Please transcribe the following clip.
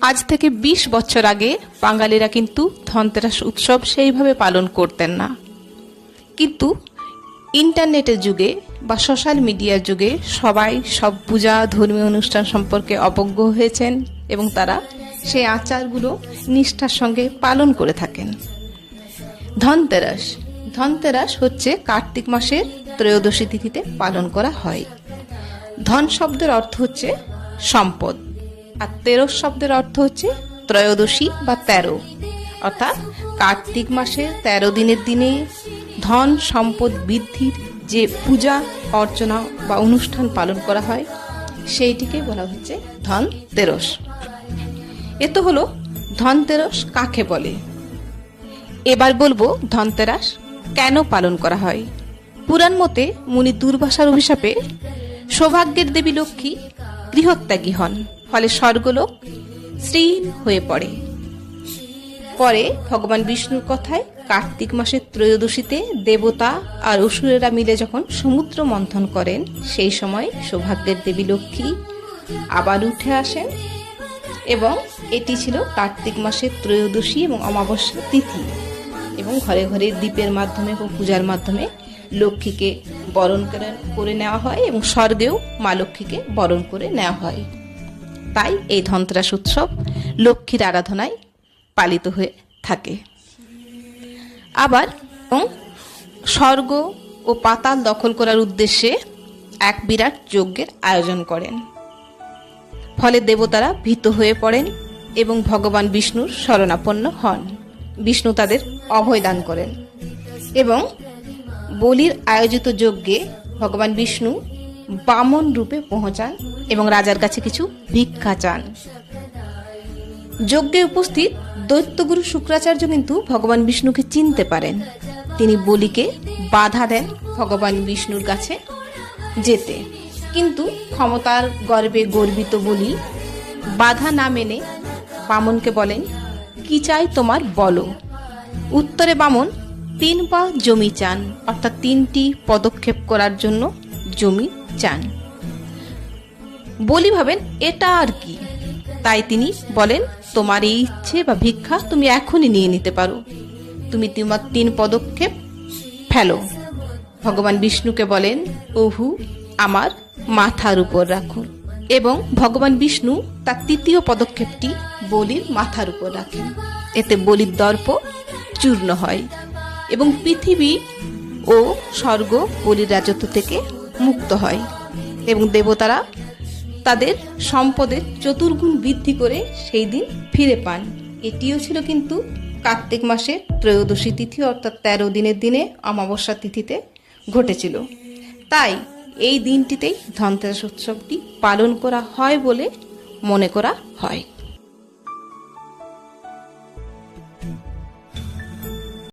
আজ থেকে ২০ বছর আগে বাঙালিরা কিন্তু ধনতেরাস উৎসব সেইভাবে পালন করতেন না। কিন্তু ইন্টারনেটের যুগে বা সোশ্যাল মিডিয়ার যুগে সবাই সব পূজা, ধর্মীয় অনুষ্ঠান সম্পর্কে অবজ্ঞ হয়েছেন এবং তারা সেই আচারগুলো নিষ্ঠার সঙ্গে পালন করে থাকেন। ধনতেরাস ধনতেরাস হচ্ছে কার্তিক মাসের ত্রয়োদশী তিথিতে পালন করা হয়। ধন শব্দের অর্থ হচ্ছে সম্পদ। আর তেরস শব্দের অর্থ হচ্ছে ত্রয়োদশী বা তেরো। অর্থাৎ কার্তিক মাসের তেরো দিনের দিনে ধন সম্পদ বৃদ্ধির যে পূজা, অর্চনা বা অনুষ্ঠান পালন করা হয়, সেইটিকে বলা হচ্ছে ধন তেরস। এ তো হলো ধনতেরস কাকে বলে? এবার বলব ধনতেরাস কেন পালন করা হয়? পুরাণ মতে মুনি দুর্বাসার অভিশাপে সৌভাগ্যের দেবী লক্ষ্মী গৃহত্যাগী হন। ফলে স্বর্গলোক শ্রীহীন হয়ে পড়ে। পরে ভগবান বিষ্ণুর কথায় কার্তিক মাসের ত্রয়োদশীতে দেবতা আর অসুরেরা মিলে যখন সমুদ্র মন্থন করেন, সেই সময় সৌভাগ্যের দেবী লক্ষ্মী আবার উঠে আসেন এবং এটি ছিল কার্তিক মাসের ত্রয়োদশী এবং অমাবস্যা তিথি এবং ঘরে ঘরে দ্বীপের মাধ্যমে এবং পূজার মাধ্যমে লক্ষ্মীকে বরণ করে করে নেওয়া হয় এবং স্বর্গেও মা লক্ষ্মীকে বরণ করে নেওয়া হয়। তাই এই ধনতেরাস উৎসব লক্ষ্মীর আরাধনায় পালিত হয়ে থাকে। আবার স্বর্গ ও পাতাল দখল করার উদ্দেশ্যে এক বিরাট যজ্ঞের আয়োজন করেন। ফলে দেবতারা ভীত হয়ে পড়েন এবং ভগবান বিষ্ণুর শরণাপন্ন হন। বিষ্ণু তাদের অভয় দান করেন এবং বলির আয়োজিত যজ্ঞে ভগবান বিষ্ণু বামন রূপে পৌঁছান এবং রাজার কাছে কিছু ভিক্ষা চান। যজ্ঞে উপস্থিত দৈত্যগুরু শুক্রাচার্য কিন্তু ভগবান বিষ্ণুকে চিনতে পারেন। তিনি বলিকে বাধা দেন ভগবান বিষ্ণুর কাছে যেতে। কিন্তু ক্ষমতার গর্বে গর্বিত বলি বাধা না মেনে বামনকে বলেন, কি চাই তোমার বলো। উত্তরে বামন, তিন পা জমি চান। অর্থাৎ তিনটি পদক্ষেপ করার জন্য জমি চান। বলি ভাবেন, এটা আর কি? তাই তিনি বলেন, তোমার এই ইচ্ছে বা ভিক্ষা তুমি এখনই নিয়ে নিতে পারো। তুমি তোমার তিন পদক্ষেপ ফেলো। ভগবান বিষ্ণুকে বলেন, ওহু, আমার মাথার উপর রাখুন এবং ভগবান বিষ্ণু তার তৃতীয় পদক্ষেপটি বলির মাথার উপর রাখেন। এতে বলির দর্প চূর্ণ হয় এবং পৃথিবী ও স্বর্গ বলির রাজত্ব থেকে মুক্ত হয় এবং দেবতারা তাদের সম্পদের চতুর্গুণ বৃদ্ধি করে সেই দিন ফিরে পান। এটিও ছিল কিন্তু কার্তিক মাসের ত্রয়োদশী তিথি, অর্থাৎ তেরো দিনের দিনে অমাবস্যা তিথিতে ঘটেছিল। তাই এই দিনটিতেই ধনতেরাস উৎসবটি পালন করা হয় বলে মনে করা হয়।